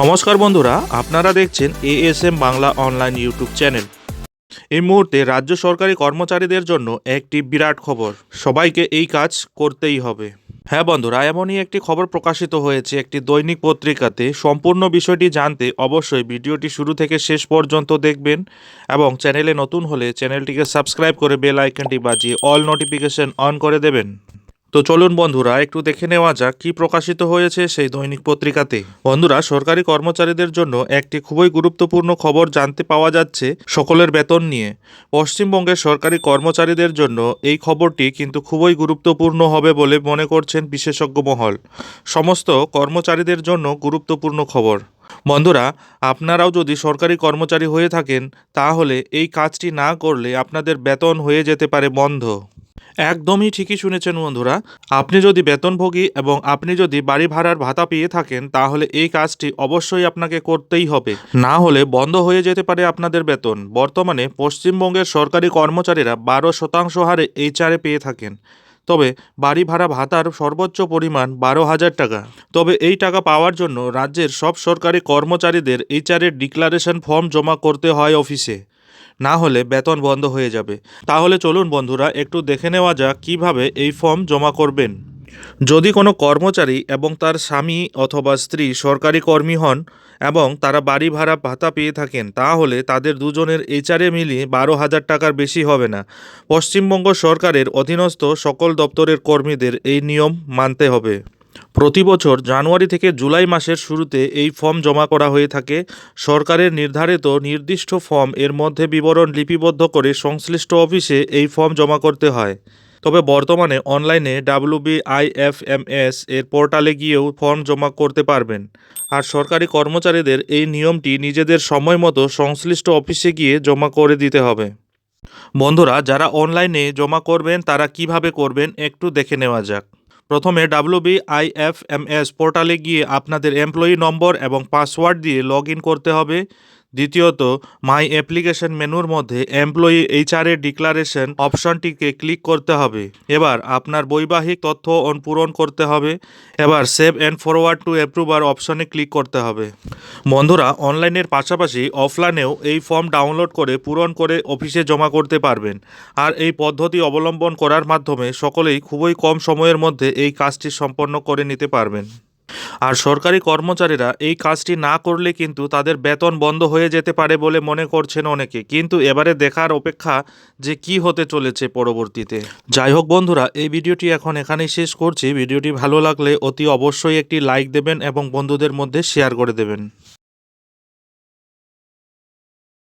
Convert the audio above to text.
নমস্কার বন্ধুরা, আপনারা দেখছেন ASM Bangla online YouTube channel এই মুহূর্তে রাজ্য সরকারি কর্মচারীদের জন্য একটি বিরাট খবর, সবাইকে এই কাজ করতেই হবে। হ্যাঁ বন্ধুরা, এমনই একটি খবর প্রকাশিত হয়েছে একটি দৈনিক পত্রিকাতে। সম্পূর্ণ বিষয়টি জানতে অবশ্যই ভিডিওটি শুরু থেকে শেষ পর্যন্ত দেখবেন এবং চ্যানেলে নতুন হলে চ্যানেলটিকে সাবস্ক্রাইব করে বেল আইকনটি বাজিয়ে অল নোটিফিকেশন অন করে দেবেন। তো চলুন বন্ধুরা, একটু দেখে নেওয়া যাক কি প্রকাশিত হয়েছে সেই দৈনিক পত্রিকাতে। বন্ধুরা, সরকারি কর্মচারীদের জন্য একটি খুবই গুরুত্বপূর্ণ খবর জানতে পাওয়া যাচ্ছে সকলের বেতন নিয়ে। পশ্চিমবঙ্গের সরকারি কর্মচারীদের জন্য এই খবরটি কিন্তু খুবই গুরুত্বপূর্ণ হবে বলে মনে করছেন বিশেষজ্ঞ মহল। সমস্ত কর্মচারীদের জন্য গুরুত্বপূর্ণ খবর। বন্ধুরা, আপনারাও যদি সরকারি কর্মচারী হয়ে থাকেন, তাহলে এই কাজটি না করলে আপনাদের বেতন হয়ে যেতে পারে বন্ধ। একদমই ঠিকই শুনেছেন বন্ধুরা। আপনি যদি বেতনভোগী এবং আপনি যদি বাড়ি ভাড়ার ভাতা পেয়ে থাকেন, তাহলে এই কাজটি অবশ্যই আপনাকে করতেই হবে। না হলে বন্ধ হয়ে যেতে পারে আপনাদের বেতন। বর্তমানে পশ্চিমবঙ্গের সরকারি কর্মচারীরা বারো শতাংশ হারে এইচআরে পেয়ে থাকেন। তবে বাড়ি ভাড়া ভাতার সর্বোচ্চ পরিমাণ বারো হাজার টাকা। তবে এই টাকা পাওয়ার জন্য রাজ্যের সব সরকারি কর্মচারীদের এইচআরের ডিক্লারেশন ফর্ম জমা করতে হয় অফিসে। না হলে বেতন বন্ধ হয়ে যাবে। তাহলে চলুন বন্ধুরা, একটু দেখে নেওয়া যাক কীভাবে এই ফর্ম জমা করবেন। যদি কোনো কর্মচারী এবং তার স্বামী অথবা স্ত্রী সরকারি কর্মী হন এবং তারা বাড়ি ভাড়া ভাতা পেয়ে থাকেন, তাহলে তাদের দুজনের এইচআরএ মিলিয়ে বারো হাজার টাকার বেশি হবে না। পশ্চিমবঙ্গ সরকারের অধীনস্থ সকল দপ্তরের কর্মীদের এই নিয়ম মানতে হবে। প্রতি বছর জানুয়ারি থেকে জুলাই মাসের শুরুতে এই ফর্ম জমা করা হয়ে থাকে। সরকারের নির্ধারিত নির্দিষ্ট ফর্ম এর মধ্যে বিবরণ লিপিবদ্ধ করে সংশ্লিষ্ট অফিসে এই ফর্ম জমা করতে হয়। তবে বর্তমানে অনলাইনে ডাব্লিউবিআইএফএমএস এর পোর্টালে গিয়েও ফর্ম জমা করতে পারবেন। আর সরকারি কর্মচারীদের এই নিয়মটি নিজেদের সময় মতো সংশ্লিষ্ট অফিসে গিয়ে জমা করে দিতে হবে। বন্ধুরা, যারা অনলাইনে জমা করবেন, তারা কীভাবে করবেন একটু দেখে নেওয়া যাক। প্রথমে ডাব্লিউবিআইএফএমএস পোর্টালে গিয়ে আপনাদের এমপ্লয়ি নম্বর এবং পাসওয়ার্ড দিয়ে লগ করতে হবে। দ্বিতীয়ত মাই অ্যাপ্লিকেশন মেনুর মধ্যে এমপ্লয়ি এইচআর এর ডিক্লারেশন অপশনটিকে ক্লিক করতে হবে। এবার আপনার বৈবাহিক তথ্য পূরণ করতে হবে। এবার save and forward to approver অপশনে ক্লিক করতে হবে। বন্ধুরা, অনলাইনের পাশাপাশি অফলাইনেও এই ফর্ম ডাউনলোড করে পূরণ করে অফিসে জমা করতে পারবেন। আর এই পদ্ধতি অবলম্বন করার মাধ্যমে সকলেই খুবই কম সময়ের মধ্যে এই কাজটি সম্পন্ন করে নিতে পারবেন। আর সরকারি কর্মচারীরা এই কাজটি না করলে কিন্তু তাদের বেতন বন্ধ হয়ে যেতে পারে বলে মনে করছেন অনেকে। কিন্তু এবারে দেখার অপেক্ষা যে কি হতে চলেছে পরবর্তীতে। যাই হোক বন্ধুরা, এই ভিডিওটি এখন এখানেই শেষ করছি। ভিডিওটি ভালো লাগলে অতি অবশ্যই একটি লাইক দেবেন এবং বন্ধুদের মধ্যে শেয়ার করে দেবেন।